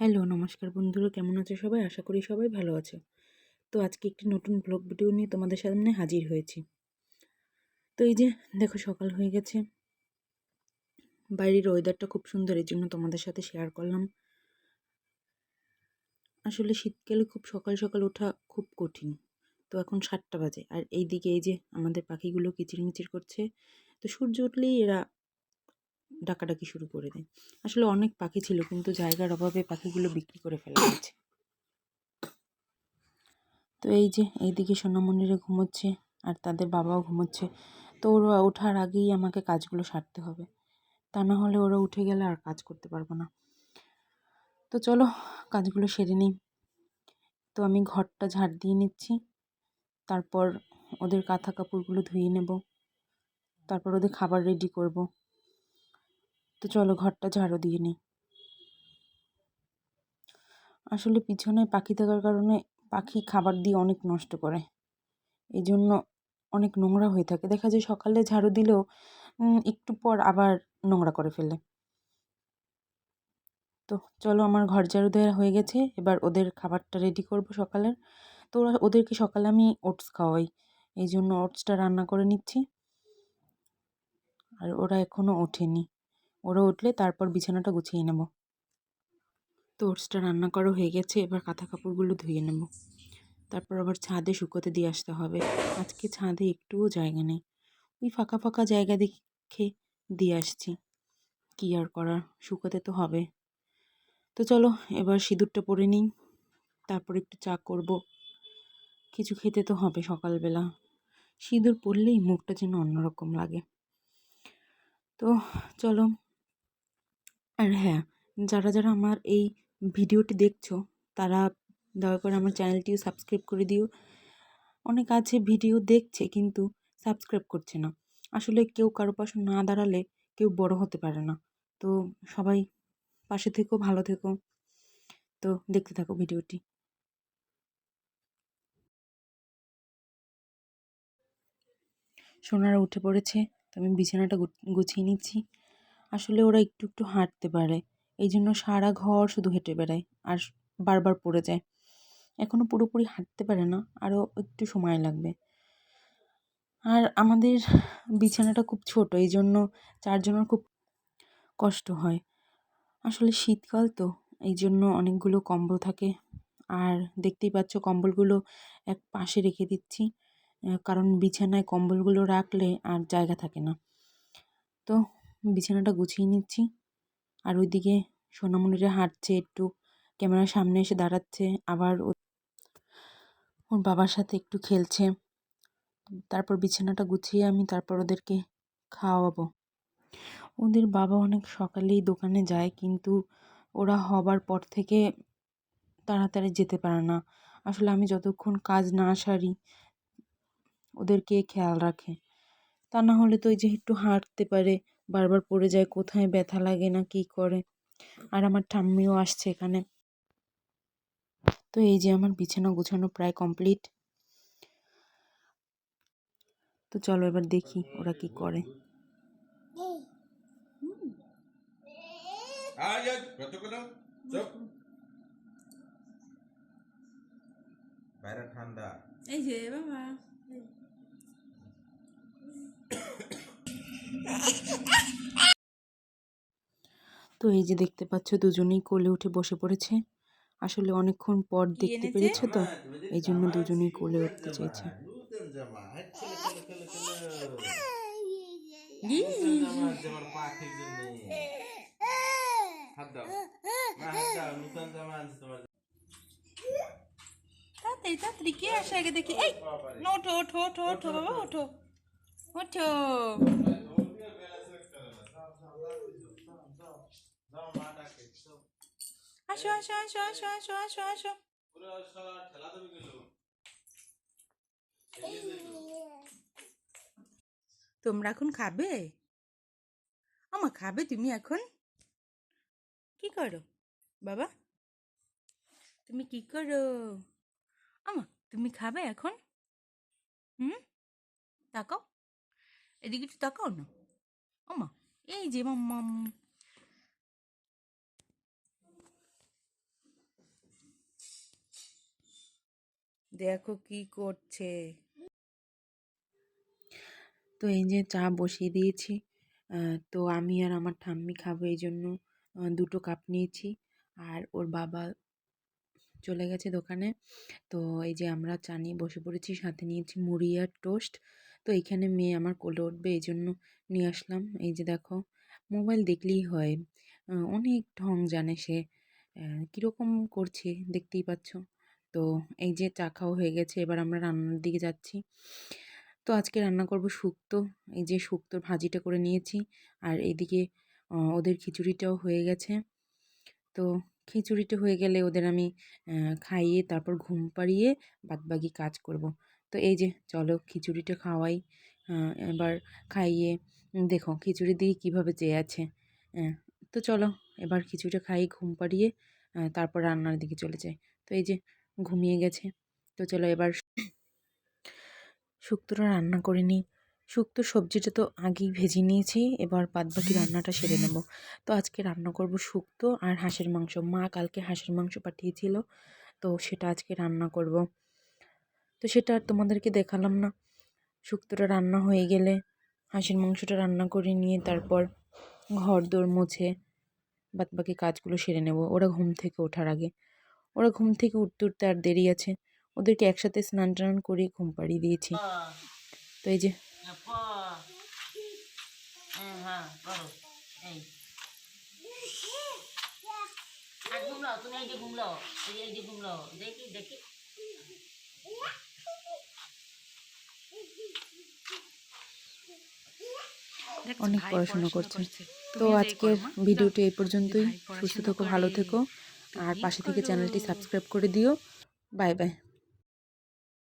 Hello, নমস্কার বন্ধুরা, কেমন আছো সবাই? আশা করি সবাই ভালো আছো। তো আজকে একটি নতুন ব্লগ ভিডিও নিয়ে তোমাদের সামনে হাজির হয়েছি। তো এই যে, দেখো সকাল হয়ে গেছে। বাইরের ওয়েদারটা খুব সুন্দর, এই জন্য তোমাদের সাথে শেয়ার করলাম। আসলে শীতকালে খুব সকাল সকাল ওঠা খুব কঠিন। তো এখন সাতটা বাজে। আর এই দিকে এই যে, আমাদের পাখিগুলো কিচিরমিচির করছে। তো সূর্য উঠলেই এরা ডাকাডাকি শুরু করে দেয়। আসলে অনেক পাখি ছিল, কিন্তু জায়গার অভাবে পাখিগুলো বিক্রি করে ফেলা হয়েছে। তো এই যে, এইদিকে সোনামণিরা ঘুমোচ্ছে আর তাদের বাবাও ঘুমোচ্ছে। তো ওরা ওঠার আগেই আমাকে কাজগুলো সারতে হবে। তা না হলে ওরা উঠে গেলে আর কাজ করতে পারব না। তো চলো, কাজগুলো সেরে নিই। তো আমি ঘরটা ঝাড় দিয়ে নিচ্ছি। তারপর ওদের কাঁথা কাপড়গুলো ধুয়ে নেব। তারপর ওদের খাবার রেডি করব। তো চলো ঘরটা ঝাড়ু দিয়ে নিই। আসলে পিছনে পাখি থাকার কারণে পাখি খাবার দিয়ে অনেক নষ্ট করে। এই জন্য অনেক নোংরা হয়ে থাকে। দেখা যায় সকালে ঝাড়ু দিলেও একটু পর আবার নোংরা করে ফেলে। তো চলো আমার ঘর ঝাড়ু দেওয়া হয়ে গেছে। এবার ওদের খাবারটা রেডি করব সকালের। তো ওরা, ওদেরকে সকালে আমি ওটস খাওয়াই। এই জন্য ওটসটা রান্না করে নিচ্ছি। আর ওরা এখনও ওঠেনি। ওরা উঠলে তারপর বিছানাটা গুছিয়ে নেব। তো ওটসটা রান্না করা হয়ে গেছে, এবার কাঁথা কাপড়গুলো ধুয়ে নেব। তারপর আবার ছাদে শুকোতে দিয়ে আসতে হবে। আজকে ছাদে একটুও জায়গা নেই। ওই ফাঁকা ফাঁকা জায়গা দেখে দিয়ে আসছি। কী আর করার, শুকোতে তো হবে। তো চলো, এবার সিঁদুরটা পরে নিই, তারপর একটু চা করব। কিছু খেতে তো হবে সকালবেলা। সিঁদুর পরলেই মুখটা যেন অন্যরকম লাগে। তো চলো আর হ্যাঁ যারা যারা আমার এই ভিডিওটি দেখছ, তারা দয়া করে আমার চ্যানেলটিও সাবস্ক্রাইব করে দিও। অনেক আছে ভিডিও দেখছে কিন্তু সাবস্ক্রাইব করছে না। আসলে কেউ কারও পাশে না দাঁড়ালে কেউ বড় হতে পারে না। তো সবাই পাশে থেকো, ভালো থেকো। তো দেখতে থাকো ভিডিওটি। সোনারা উঠে পড়েছে, তো আমি বিছানাটা গুছিয়ে নিচ্ছি। আসলে ওরা একটু একটু হাঁটতে পারে। এই জন্য সারা ঘর শুধু হেঁটে বেড়ায় আর বারবার পড়ে যায়। এখনও পুরোপুরি হাঁটতে পারে না আরও একটু সময় লাগবে। আর আমাদের বিছানাটা খুব ছোট এই জন্য চারজনের খুব কষ্ট হয়। আসলে শীতকাল তো এই জন্য অনেকগুলো কম্বল থাকে। আর দেখতেই পাচ্ছ কম্বলগুলো এক পাশে রেখে দিচ্ছি কারণ বিছানায় কম্বলগুলো রাখলে আর জায়গা থাকে না। তো বিছানাটা গুছিয়ে নিচ্ছি। আর ওইদিকে সোনামণিরা হাঁটছে একটু, ক্যামেরার সামনে এসে দাঁড়াচ্ছে, আবার ওর বাবার সাথে একটু খেলছে। তারপর বিছানাটা গুছিয়ে আমি তারপর ওদেরকে খাওয়াবো। ওদের বাবা অনেক সকালেই দোকানে যায়, কিন্তু ওরা হবার পর থেকে তাড়াতাড়ি যেতে পারে না। আসলে আমি যতক্ষণ কাজ না সারি, ওদেরকে খেয়াল রাখে। তা না হলে তো ওই যে একটু হাঁটতে পারে বারবার পড়ে যায় কোথায় ব্যথা লাগে না কি করে? আর আমার ঠাম্মিও আসছে এখানে। তো এই যে আমার বিছানা গোছানো প্রায় কমপ্লিট তো চলো এবার দেখি ওরা কি করে। বাইরে ঠান্ডা। এই যে বাবা। তো এই যে দেখতে পাচ্ছ দুজনেই কোলে উঠে বসে পড়েছে। আসলে অনেকক্ষণ পর দেখতে? পেরেছে তো? এই জন্য দুজনেই কোলে উঠতে চেয়েছে। তোমার তাড়াতাড়ি তাড়াতাড়ি কে আসে আগে দেখি? এই ওঠো ওঠো ওঠো ওঠো বাবা ওঠো। ওঠো। আসো আসো আসো আসো আসো আসো আসো। গেল তোমরা এখন খাবে? আমা খাবে তুমি এখন? কি করো? বাবা তুমি কি করো? আমা তুমি খাবে এখন? হুম? তাকাও। এদিকে একটু তাকাও না। আমা এই যে মাম্মাম। দেখো কি করছে। তো এই যে চা বসিয়ে দিয়েছি। তো আমি আর আমার ঠাম্মি খাব এই জন্য দুটো কাপ নিয়েছি। আর ওর বাবা চলে গেছে দোকানে। তো এই যে আমরা চা নিয়ে বসে পড়েছি, সাথে নিয়েছি মুড়ি আর টোস্ট। তো এইখানে মেয়ে আমার কোলে উঠবে এই জন্য নিয়ে আসলাম। এই যে দেখো, মোবাইল দেখলেই হয়। অনেক ঢং জানে সে। কীরকম করছে দেখতেই পাচ্ছ। তো এই যে চা খাওয়া হয়ে গেছে, এবার আমরা রান্নার দিকে যাচ্ছি। তো আজকে রান্না করব শুক্তো, এই যে শুক্তোর ভাজিটা করে নিয়েছি। আর এইদিকে ওদের খিচুড়িটাও হয়ে গেছে। তো খিচুড়িটা হয়ে গেলে ওদের আমি খাইয়ে তারপর ঘুম পাড়িয়ে বাদবাকি কাজ করব। তো এই যে চলো খিচুড়িটা খাওয়াই এবার খাইয়ে, দেখো খিচুড়ি দিয়ে কীভাবে চেয়ে আছে তো চলো এবার খিচুড়িটা খাইয়ে ঘুম পাড়িয়ে তারপর রান্নার দিকে চলে যাই। তো এই যে ঘুমিয়ে গেছে। তো চলো এবার শুক্তোটা রান্না করে নিই। শুক্তো সবজিটা তো আগেই ভেজে নিয়েছি, এবার বাদবাকি রান্নাটা সেরে নেব। তো আজকে রান্না করব শুক্তো আর হাঁসের মাংস। মা কালকে হাঁসের মাংস পাঠিয়েছিল, তো সেটা আজকে রান্না করব। তো সেটা আর তোমাদেরকে দেখালাম না। শুক্তোটা রান্না হয়ে গেলে হাঁসের মাংসটা রান্না করে নিয়ে তারপর ঘর দোর মুছে বাদবাকি কাজগুলো সেরে নেব। ওরা ঘুম থেকে ওঠার আগে। ওরা ঘুম থেকে উঠতে উঠতে আর দেরি আছে। ওদেরকে একসাথে স্নান টান করে ঘুম পাড়িয়ে দিয়েছি। তো এই যে হ্যাঁ করো এই। আর ঘুমলো তুমি এই যে ঘুমলো এই এই যে ঘুমলো দেখি দেখি। অনেক পড়াশোনা করছে। তো আজকের ভিডিওটি এই পর্যন্তই। সুস্থ থেকো ভালো থেকো। আর পাশে থেকে চ্যানেলটি সাবস্ক্রাইব করে দিও। Bye bye.